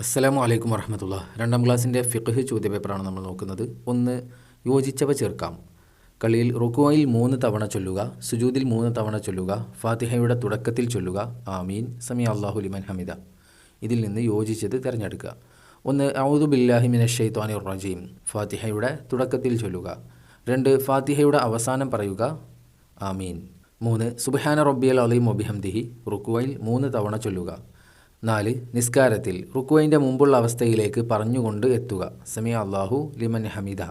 അസ്സലാമു അലൈക്കും വറഹമത്തുള്ള രണ്ടാം ക്ലാസ്സിന്റെ ഫിഖ് ചോദ്യപേപ്പറാണ് നമ്മൾ നോക്കുന്നത്. ഒന്ന് യോജിച്ചവ ചേർക്കാം. കളിയിൽ റുക്കുവയിൽ മൂന്ന് തവണ ചൊല്ലുക സുജൂദിൽ മൂന്ന് തവണ ചൊല്ലുക ഫാത്തിഹയുടെ തുടക്കത്തിൽ ചൊല്ലുക ആമീൻ സമി അള്ളാഹു ലിമൻ ഹമിദ. ഇതിൽ നിന്ന് യോജിച്ചത് തിരഞ്ഞെടുക്കുക. ഒന്ന് ഔദു ബില്ലാഹി മിന റജീം ഫാത്തിഹയുടെ തുടക്കത്തിൽ ചൊല്ലുക. രണ്ട് ഫാത്തിഹയുടെ അവസാനം പറയുക ആമീൻ. മൂന്ന് സുബഹാന റബ്ബിയൽ അലീം ഒബിഹംദിഹി റുക്കുവയിൽ മൂന്ന് തവണ ചൊല്ലുക. നാല് നിസ്കാരത്തിൽ റുക്കുവൈന്റെ മുമ്പുള്ള അവസ്ഥയിലേക്ക് പറഞ്ഞുകൊണ്ട് എത്തുക. സമിയ അള്ളാഹു ലിമൻ ഹമീദ.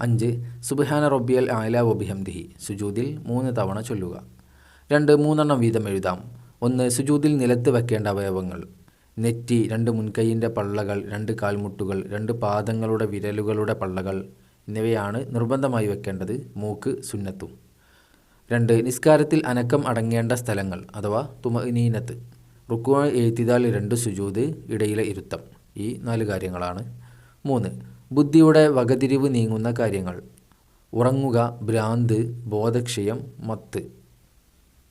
അഞ്ച് സുബഹാന റബ്ബിയൽ ആല ഒബിഹംദിഹി സുജൂദിൽ മൂന്ന് തവണ ചൊല്ലുക. രണ്ട് മൂന്നെണ്ണം വീതം എഴുതാം. ഒന്ന് സുജൂദിൽ നിലത്ത് വെക്കേണ്ട അവയവങ്ങൾ. നെറ്റി രണ്ട് മുൻകൈയിന്റെ പള്ളകൾ രണ്ട് കാൽമുട്ടുകൾ രണ്ട് പാദങ്ങളുടെ വിരലുകളുടെ പള്ളകൾ എന്നിവയാണ് നിർബന്ധമായി വെക്കേണ്ടത് മൂക്ക് സുന്നത്തും. രണ്ട് നിസ്കാരത്തിൽ അനക്കം അടങ്ങേണ്ട സ്ഥലങ്ങൾ അഥവാ തുമനീനത്ത് റുക്കുവ എഴുത്തിതാൽ രണ്ട് സുജൂത് ഇടയിലെ ഇരുത്തം. ഈ നാല് കാര്യങ്ങളാണ്. മൂന്ന് ബുദ്ധിയുടെ വകതിരിവ് നീങ്ങുന്ന കാര്യങ്ങൾ. ഉറങ്ങുക ഭ്രാന്ത് ബോധക്ഷയം മത്ത്.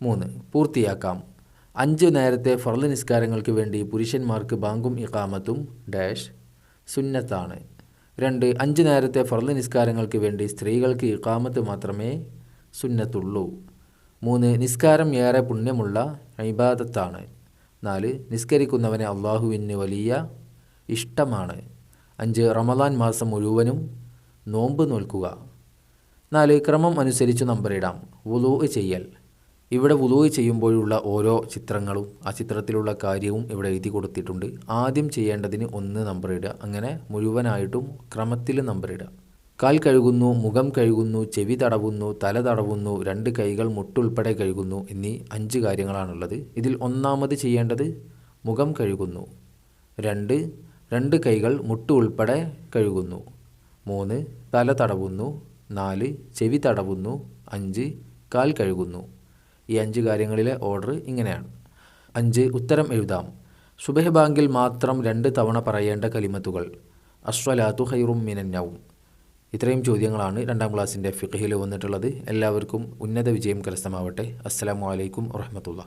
മൂന്ന് പൂർത്തിയാക്കാം. അഞ്ച് നേരത്തെ ഫർൾ നിസ്കാരങ്ങൾക്ക് വേണ്ടി പുരുഷന്മാർക്ക് ബാങ്കും ഇക്കാമത്തും ഡാഷ് സുന്നത്താണ്. രണ്ട് അഞ്ച് നേരത്തെ ഫർൾ നിസ്കാരങ്ങൾക്ക് വേണ്ടി സ്ത്രീകൾക്ക് ഇക്കാമത്ത് മാത്രമേ സുന്നത്തുള്ളൂ. മൂന്ന് നിസ്കാരം ഏറെ പുണ്യമുള്ള ഇബാദത്താണ്. നാല് നിസ്കരിക്കുന്നവനെ അള്ളാഹുവിന് വലിയ ഇഷ്ടമാണ്. അഞ്ച് റമദാൻ മാസം മുഴുവനും നോമ്പ് നോൽക്കുക. നാല് ക്രമം അനുസരിച്ച് നമ്പറിടാം. വുലൂ ചെയ്യൽ. ഇവിടെ വുലൂ ചെയ്യുമ്പോഴുള്ള ഓരോ ചിത്രങ്ങളും ആ ചിത്രത്തിലുള്ള കാര്യവും ഇവിടെ എഴുതി കൊടുത്തിട്ടുണ്ട്. ആദ്യം ചെയ്യേണ്ടതിന് ഒന്ന് നമ്പറിടുക. അങ്ങനെ മുഴുവനായിട്ടും ക്രമത്തിൽ നമ്പറിടുക. കാൽ കഴുകുന്നു മുഖം കഴുകുന്നു ചെവി തടവുന്നു തല തടവുന്നു രണ്ട് കൈകൾ മുട്ടുൾപ്പെടെ കഴുകുന്നു എന്നീ അഞ്ച് കാര്യങ്ങളാണുള്ളത്. ഇതിൽ ഒന്നാമത് ചെയ്യേണ്ടത് മുഖം കഴുകുന്നു. രണ്ട് രണ്ട് കൈകൾ മുട്ട് ഉൾപ്പെടെ കഴുകുന്നു. മൂന്ന് തല തടവുന്നു. നാല് ചെവി തടവുന്നു. അഞ്ച് കാൽ കഴുകുന്നു. ഈ അഞ്ച് കാര്യങ്ങളിലെ ഓർഡർ ഇങ്ങനെയാണ്. അഞ്ച് ഉത്തരം എഴുതാം. സുബഹ ബാങ്കിൽ മാത്രം രണ്ട് തവണ പറയേണ്ട കലിമത്തുകൾ. അശ്വലാത്തു ഹൈറും മിനന്നവും ഇത്രയും ചോദ്യങ്ങളാണ് രണ്ടാം ക്ലാസ്സിന്റെ ഫിഖഹിൽ വന്നിട്ടുള്ളത്. എല്ലാവർക്കും ഉന്നത വിജയം കരസ്ഥമാവട്ടെ. അസ്സാം വലൈക്കും വറഹമത്തുള്ള